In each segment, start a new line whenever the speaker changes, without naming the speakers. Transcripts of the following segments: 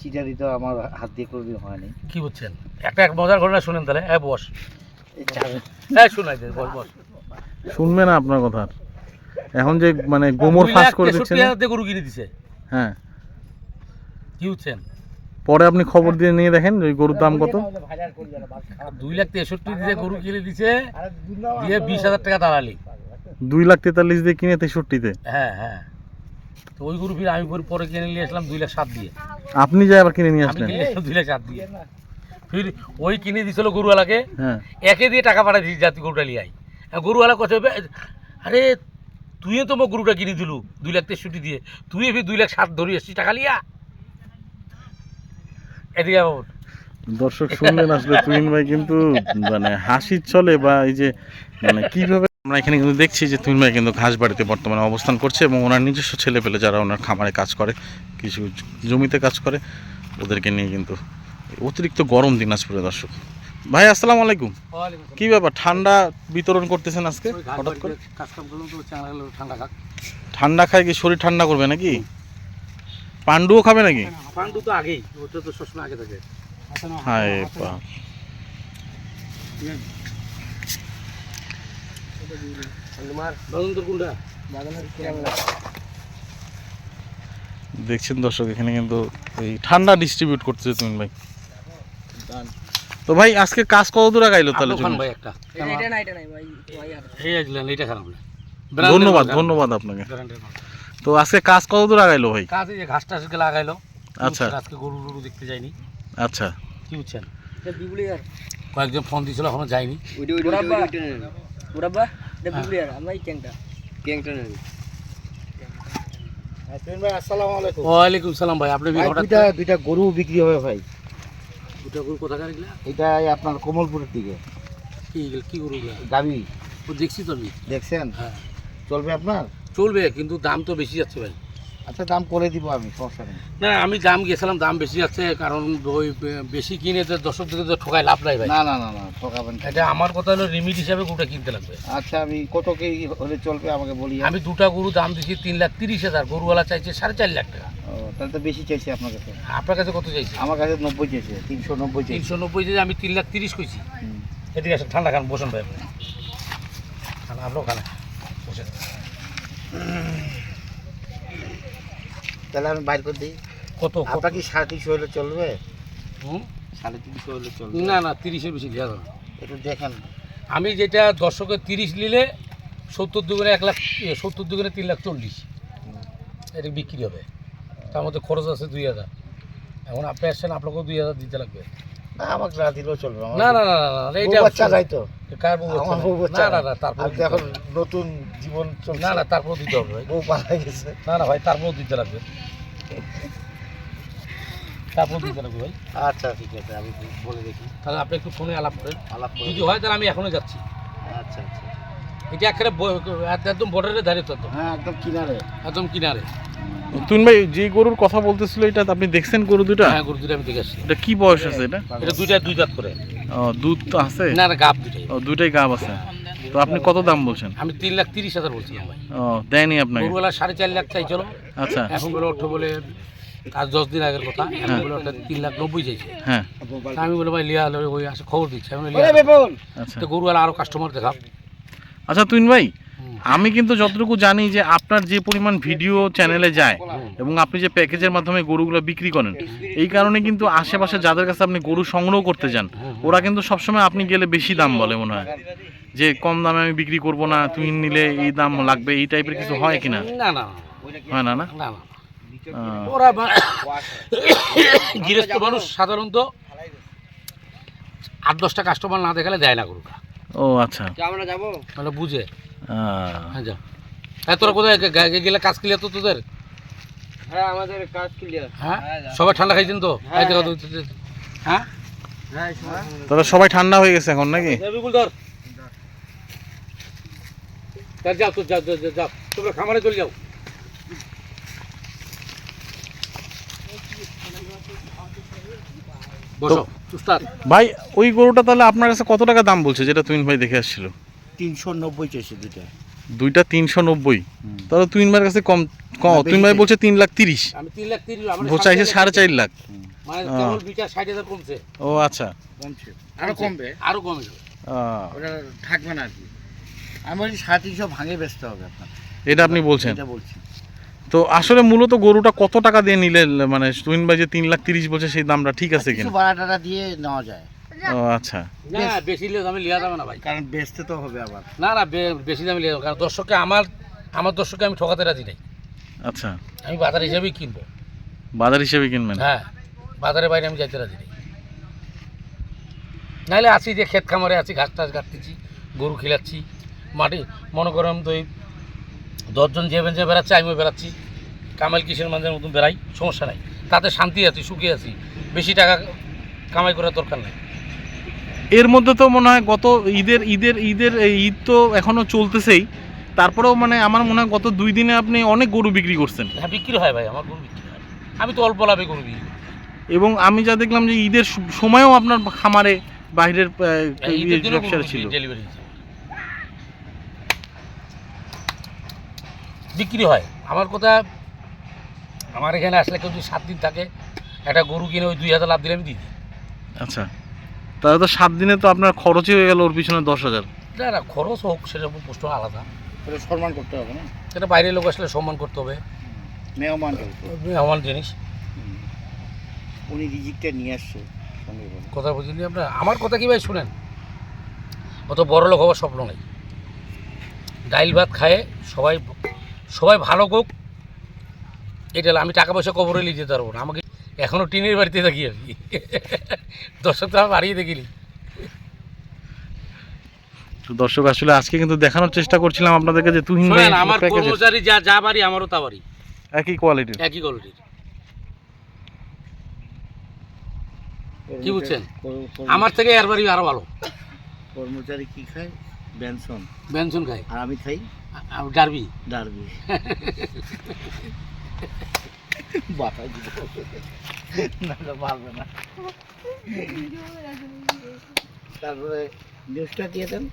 চিটারি তো আমার হাত দিয়ে কোনোদিন হয়নি।
কি বলছেন একটা এক মজার ঘটনা শুনেন তাহলে। হ্যাঁ বস। হ্যাঁ শোনাই দে বস বস।
শুনবে না আপনার কথা এখন যে মানে গোমর ফাঁস করে দিচ্ছেন।
গরু কিনে দিছে।
হ্যাঁ।
কি বুঝছেন?
পরে আপনি খবর দিয়ে নিয়ে দেখেন ওই গরুর দাম কত।
দুই লাখ তেষট্টি দিয়ে গরু কিনে দিছে দিয়ে বিশ হাজার টাকা দাঁড়ালি
দুই লাখ তেতাল্লিশ দিয়ে কিনে তেষট্টিতে।
হ্যাঁ হ্যাঁ। তো ওই গরু ফির আমি পরে- পরে কিনে নিয়ে আসলাম দুই লাখ সাত দিয়ে।
আপনি যে আবার কিনে নিয়ে আসলেন?
দুই লাখ সাত দিয়ে। ফির ওই কিনে দিছিল গরুওয়ালাকে
হ্যাঁ।
একে দিয়ে টাকা পাঠাই দিয়েছি জাতি গরুটা লিয়ে আই আর গরুওয়ালা কথা আরে তুই তো মোক গরুটা কিনে দিলু দুই লাখ তেষট্টি দিয়ে। তুই ফির দুই লাখ সাত ধরে এসছিস টাকা লিয়া। এদিকে
দর্শক শুনলেন আসলে তুহিন ভাই কিন্তু মানে হাসির চলে বা এই যে মানে কীভাবে আমরা এখানে কিন্তু দেখছি যে তুহিন ভাই কিন্তু ঘাস বাড়িতে বর্তমানে অবস্থান করছে এবং ওনার নিজস্ব ছেলে পেলে যারা ওনার খামারে কাজ করে কিছু জমিতে কাজ করে ওদেরকে নিয়ে কিন্তু অতিরিক্ত গরম দিনাজপুরে দর্শক। ভাই আসসালামু আলাইকুম। কি ব্যাপার ঠান্ডা বিতরণ করতেছেন আজকে হঠাৎ করে?
ঠান্ডা
ঠান্ডা খায় কি শরীর ঠান্ডা করবে নাকি? পান্ডুও খাবে নাকি?
পান্ডু তো আগেই ওটা তো সবসময় আগে থাকে।
হায় বাপ। দেখছেন দর্শক এখানে কিন্তু এই ঠান্ডা ডিস্ট্রিবিউট করতেছে তুমি ভাই তো ভাই আজকে কাজ কত দূর আগাইলো তাহলে?
ভাই একটা এই আসলেন খারাপ না
ধন্যবাদ ধন্যবাদ আপনাকে তো আজকে কাজ কত দূর আগাইলো ভাই
কাজ এই যে ঘাস টাসগুলো লাগাইলো
আচ্ছা।
আজকে গরু গরু দেখতে যাইনি
আচ্ছা
কি বুঝছেন কয়েকজন ফোন দিয়েছিল এখনও যায়নি
হ্যাঁ, তুহিন ভাই আসসালামু আলাইকুম
ওয়ালাইকুম সালাম ভাই আপনি
ভাই, দুইটা দুইটা গরু বিক্রি হবে ভাই
দুটা গরু কোথাকার এগুলা
এটা এই আপনার কমলপুরের দিকে
কি গরু?
গাবি
ও দেখছি তো আমি
দেখছেন
হ্যাঁ।
চলবে আপনার
চলবে কিন্তু দাম তো বেশি যাচ্ছে ভাই
আচ্ছা দাম করে দিব আমি সমস্যা নেই।
না আমি দাম গেছিলাম দাম বেশি যাচ্ছে কারণ ওই বেশি কিনে তো দর্শকদের তো ঠকায় লাভ নাই ভাই।
না না না না ঠকাবেন না।
এটা আমার কথা হলো লিমিট হিসাবে গরুটা কিনতে লাগবে।
আচ্ছা আমি কত কি হলে চলবে আমাকে বলি?
আমি দুটা গরু দাম দিচ্ছি তিন লাখ তিরিশ হাজার গরুওয়ালা চাইছে সাড়ে চার লাখ টাকা।
ও, তাহলে তো বেশি চাইছি আপনার কাছে।
আপনার কাছে কত চাইছে?
আমার কাছে নব্বই চাইছে তিনশো নব্বই চাইছে।
তিনশো নব্বই যে আমি তিন লাখ তিরিশ কইছি। এদিকে আসেন ঠান্ডা খান বসেন ভাই আপনি। খানা আপনার খানা। বসেন।
তাহলে আমি বাইর করে দিই।
কত কত?
আপনার কি সাড়ে তিনশো হলে চলবে?
হুম?
সাড়ে তিনশো হলে চলবে।
না না তিরিশের বেশি লিয়া যাবে না।
একটু দেখেন।
আমি যেটা দর্শকের তিরিশ নিলে সত্তর দুগুণে এক লাখ সত্তর দুগুণে তিন লাখ চল্লিশ। এটা বিক্রি হবে। তার মধ্যে খরচ আছে দুই হাজার। এখন আপনি আসছেন আপনাকেও দুই হাজার দিতে লাগবে।
না আমাকে না দিলেও চলবে।
না না না না এইটা
বাচ্চা নাই তো।
না? না না। তারপর
এখন নতুন জীবন
না না তারপর দিতে হবে
বউ গেছে।
না না ভাই তারপর দিতে লাগবে। তারপর দিতে লাগবে ভাই।
আচ্ছা ঠিক আছে আমি বলে দেখি।
তাহলে আপনি একটু ফোনে আলাপ করেন।
আলাপ করে
যদি হয় তাহলে আমি যাচ্ছি।
আচ্ছা আচ্ছা।
এটা একেবারে একদম বর্ডারের ধারে তো
হ্যাঁ একদম কিনারে।
একদম কিনারে।
তুহিন ভাই যে গরুর কথা বলতেছিল এটা আপনি দেখছেন গরু দুটা
হ্যাঁ গরু দুটো আমি দেখে আসছি।
এটা কি বয়স আছে এটা?
এটা দুইটা দুই দাঁত করে।
ও, দুধ তো আছে?
না না গাব দুটাই
ও দুইটাই গাব আছে। তো আপনি কত দাম বলছেন?
আমি তিন লাখ তিরিশ হাজার বলছি
ও দেয়নি আপনাকে?
গরুবেলা সাড়ে চার লাখ চাই চলো।
আচ্ছা।
এখন বলে ওঠো বলে আজ দশ দিন আগের কথা। বলে ওটা তিন লাখ নব্বই চাইছে।
হ্যাঁ।
তা আমি বলে ভাই লিয়া ওই আসে খবর দিচ্ছে। আমি লিয়া
বেপন!
আচ্ছা।
তো গরুওয়ালা আরও কাস্টমার দেখাও।
আচ্ছা তুহিন ভাই। আমি কিন্তু যতটুকু জানি যে আপনার যে পরিমাণ ভিডিও চ্যানেলে যায় এবং আপনি যে প্যাকেজের মাধ্যমে গরুগুলো বিক্রি করেন এই কারণে কিন্তু আশেপাশে যাদের কাছে আপনি গরু সংগ্রহ করতে যান ওরা কিন্তু সবসময় আপনি গেলে বেশি দাম বলে মনে হয়। যে কম দামে আমি বিক্রি করব না তুই নিলে এই দাম লাগবে এই টাইপের কিছু হয় কিনা?
না না।
হয় না না?
ওরা গৃহস্থ মানুষ সাধারণত আট দশটা কাস্টমার না দেখালে দেয় না গরুটা।
ও আচ্ছা।
আমরা যাব।
বুঝে। হ্যাঁ। যা হ্যাঁ তোরা কোথায়? গে- গে- গেলে কাজ ক্লিয়ার তো তোদের?
হ্যাঁ আমাদের কাজ ক্লিয়ার
হ্যাঁ? সবাই ঠান্ডা খাইছেন তো? হ্যাঁ
হ্যাঁ।
সবাই ঠান্ডা হয়ে গেছে এখন নাকি?
এ ধর। যাও তো যাও। যাও, যাও, যাও তোমরা খামারে চলে যাও।
ভাই ওই গরুটা তাহলে আপনার কাছে কত টাকা দাম বলছে যেটা তুইন ভাই দেখে আসছিল?
তিনশো নব্বই চাইছে দুটা
দুইটা তিনশো নব্বই। তাহলে তুইন ভাইয়ের কাছে কম কম তুইন ভাই
চাই।
বলছে তিন লাখ তিরিশ।
আমি তিন লাখ তিরিশ আমার
ও চাইছে সাড়ে চার লাখ।
মানে বিটা ষাট হাজার কমছে।
ও আচ্ছা।
কমছে। আরও কমবে?
আরও কমে যাবে
আহ,
ওটা থাকবে না আর কি। আমি বলছি সাড়ে তিনশো ভাঙে বেচতে হবে আপনার।
এটা আপনি বলছেন?
এটা বলছি।
তো আসলে মূলত গরুটা কত টাকা দিয়ে নিলে মানে তুহিন ভাই যে তিন লাখ তিরিশ বলছে সেই দামটা ঠিক আছে কিনা?
বাড়া টাড়া দিয়ে নেওয়া যায়।
ও আচ্ছা।
না বেশি। নিলে লিয়া যাবে না ভাই।
কারণ বেচতে তো হবে আবার।
না না বে- বেশি দামে লিয়া যাবে কারণ দর্শককে আমার আমার দর্শককে আমি ঠকাতে রাজি নাই।
আচ্ছা।
আমি বাজার হিসেবেই কিনবো।
বাজার হিসেবে কিনবেন?
হ্যাঁ। বাজারের বাইরে আমি যাইতে রাজি নেই। নাহলে আছি যে ক্ষেত খামারে আছি ঘাস টাস কাটতেছি গরু খিলাচ্ছি মাটি মনে করেন তো এই দশজন যে বেঞ্চে বেড়াচ্ছে আমিও বেড়াচ্ছি। কামাল কিসের মাঝের মতন বেড়াই সমস্যা নাই। তাতে শান্তি আছি সুখী আছি। বেশি টাকা কামাই করার দরকার নাই।
এর মধ্যে তো মনে হয় গত ঈদের ঈদের ঈদের ঈদ তো এখনও চলতেছেই। তারপরেও মানে আমার মনে হয় গত দুই দিনে আপনি অনেক গরু বিক্রি করছেন।
হ্যাঁ বিক্রি হয় ভাই আমার গরু বিক্রি হয়। আমি তো অল্প লাভে গরু বিক্রি
এবং আমি যা দেখলাম যে ঈদের সময়ও আপনার খামারে বাইরের ব্যবসা ছিল।
ডেলিভারি বিক্রি হয়। আমার কথা আমার এখানে আসলে কেউ যদি সাত দিন থাকে একটা গরু কিনে ওই দুই হাজার লাভ দিলে আমি দিই।
আচ্ছা। তাহলে তো সাত দিনে তো আপনার খরচই হয়ে গেল ওর পিছনে দশ হাজার।
না না খরচ হোক সেটা প্রশ্ন আলাদা।
এটা সম্মান করতে হবে না?
সেটা বাইরের লোক আসলে সম্মান করতে হবে।
মেহমান করতে
আমার জিনিস।
উনি রিজিকটা নিয়ে আসছে
কথা বুঝিনি আপনার আমার কথা কি ভাই শুনেন? অত বড় লোক হওয়ার স্বপ্ন নেই। ডাইল ভাত খায় সবাই সবাই ভালো হোক এটা হলো, আমি টাকা পয়সা কবরে নিয়ে যেতে পারব না। আমাকে এখনও টিনের বাড়িতে থাকি আর কি দর্শক তো আমার বাড়িয়ে দেখিনি।
তো দর্শক আসলে আজকে কিন্তু দেখানোর চেষ্টা করছিলাম আপনাদেরকে যে তুহিন ভাই
আমার কর্মচারী যা যা বাড়ি আমারও তা বাড়ি।
একই কোয়ালিটির
একই কোয়ালিটির কি বুঝছেন? আমার থেকে এর বাড়ি আরও ভালো।
কর্মচারী কি খায়? বেনসন।
বেনসন খায়।
আর আমি খাই?
ডারবি।
ডারবি। দিতে না পারবে না তারপরে নিউজটা দিয়ে দেন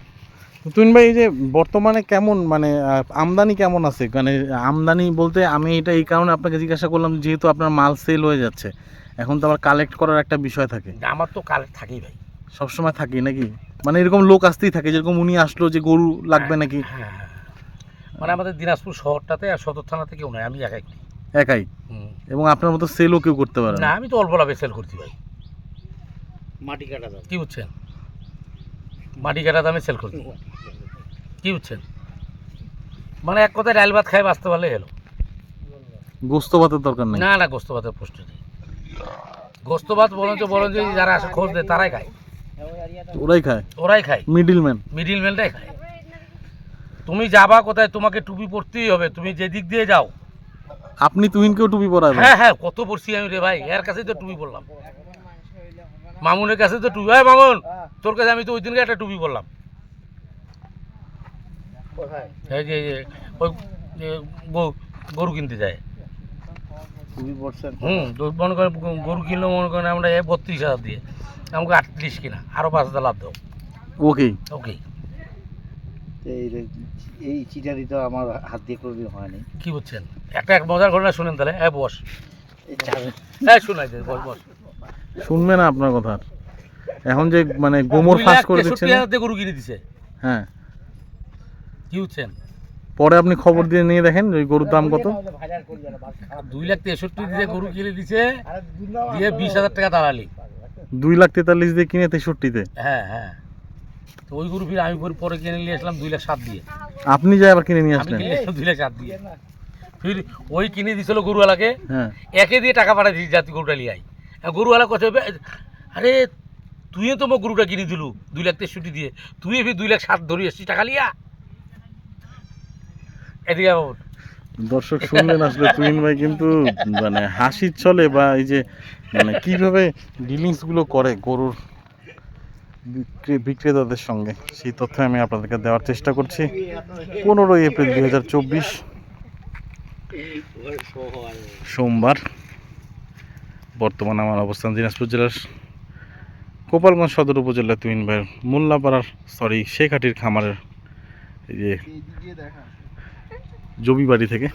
ভাই এই যে বর্তমানে কেমন মানে আমদানি কেমন আছে? মানে আমদানি বলতে আমি এটা এই কারণে আপনাকে জিজ্ঞাসা করলাম যেহেতু আপনার মাল সেল হয়ে যাচ্ছে এখন তো আবার কালেক্ট করার একটা বিষয় থাকে।
আমার তো কালেক্ট থাকেই ভাই।
সবসময় থাকি নাকি? মানে এরকম লোক আসতেই থাকে যেরকম উনি আসলো যে গরু লাগবে নাকি?
হ্যাঁ হ্যাঁ। মানে আমাদের দিনাজপুর শহরটাতে আর সদর থানা কেউ নয় আমি একাই।
একাই। এবং আপনার মতো সেলও কেউ করতে পারে
না। আমি তো অল্প লাভে সেল করছি ভাই।
মাটি কাটা দাম।
কি বুঝছেন? মাটি কাটা দামে সেল করছি। কি বুঝছেন? মানে এক কথায় ডাল ভাত খাই বাঁচতে পারলে গেল
গোস্ত ভাতের দরকার নেই।
না না গোস্ত ভাতের প্রশ্ন নেই। গোস্ত ভাত বলেন তো বলেন যে যারা আসে খোঁজ দেয় তারাই খায়।
ওরাই খায়।
ওরাই খায়।
মিডিল ম্যান
মিডিল ম্যানটাই খায়। তুমি যাবা কোথায় তোমাকে টুপি পরতেই হবে। তুমি যে দিক দিয়ে যাও
আপনি তুহিনকেও টুপি পরাবেন?
হ্যাঁ হ্যাঁ কত পড়ছি আমি রে ভাই? এর কাছেই তো টুপি বললাম মামুনের কাছে তো টুপি। ভাই মামুন তোর কাছে আমি তো ওই দিনকে একটা টুপি বললাম
কোথায়
এই যে এই যে, ওই যে গরু- গরু কিনতে যায়। হুম মনে করেন গ- গরু কিনলেও মনে করেন আমরা বত্রিশ হাজার দিয়ে আমাকে আটত্রিশ কিনা আরও পাঁচ হাজার লাভ দাও
ওকে
ওকে
এই এই চিটারি তো আমার হাত দিয়ে হয়নি।
কি বুঝছেন? একটা এক মজার ঘটনা শুনেন তাহলে। হ্যাঁ বস। হ্যাঁ শোনাই দে বস বস।
শুনবে না আপনার কথা। আর। এখন যে মানে গোমর ফাঁস করে দিচ্ছেন।
হাজার গরু কিনে দিছে।
হ্যাঁ।
কি বুঝছেন?
পরে আপনি খবর দিয়ে নিয়ে দেখেন ওই গরুর দাম কত।
দুই লাখ তেষট্টি দিয়ে গরু কিনে দিছে দিয়ে বিশ হাজার টাকা দাঁড়ালি
দুই লাখ তেতাল্লিশ দিয়ে কিনে তেষট্টিতে।
হ্যাঁ হ্যাঁ। তো ওই গরু ফিরে আমি পরে- কিনে নিয়ে আসলাম দুই লাখ সাত দিয়ে।
আপনি যাই আবার কিনে নিয়ে আসলেন।
দুই লাখ সাত দিয়ে। ফির ওই কিনে দিছিল গরুওয়ালাকে
হ্যাঁ।
একে দিয়ে টাকা পাঠাই দিয়েছি জাতি গরুটা লিয়ে আই গরুওয়ালা কথা আরে তুই তো মোক গরুটা কিনে দিলু দুই লাখ তেষট্টি দিয়ে। তুই ফির দুই লাখ সাত ধরে এসছিস টাকা লিয়া এদিকে বাবু
দর্শক শুনলেন আসলে তুহিন ভাই কিন্তু মানে হাসির চলে বা এই যে মানে কীভাবে ডিলিংসগুলো করে গরুর। বিক্রেতাদের সঙ্গে। সেই তথ্য আমি আপনাদেরকে দেওয়ার চেষ্টা করছি। পনেরোই এপ্রিল দুই হাজার চব্বিশ সোমবার। বর্তমানে আমার অবস্থান দিনাজপুর জেলার গোপালগঞ্জ সদর উপজেলার তুহিন ভাইয়ের মোল্লাপাড়ার সরি শেখাটির খামারের যে জবি বাড়ি থেকে।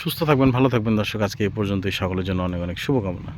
সুস্থ থাকবেন, ভালো থাকবেন দর্শক, আজকে এই পর্যন্তই। সকলের জন্য অনেক অনেক শুভকামনা।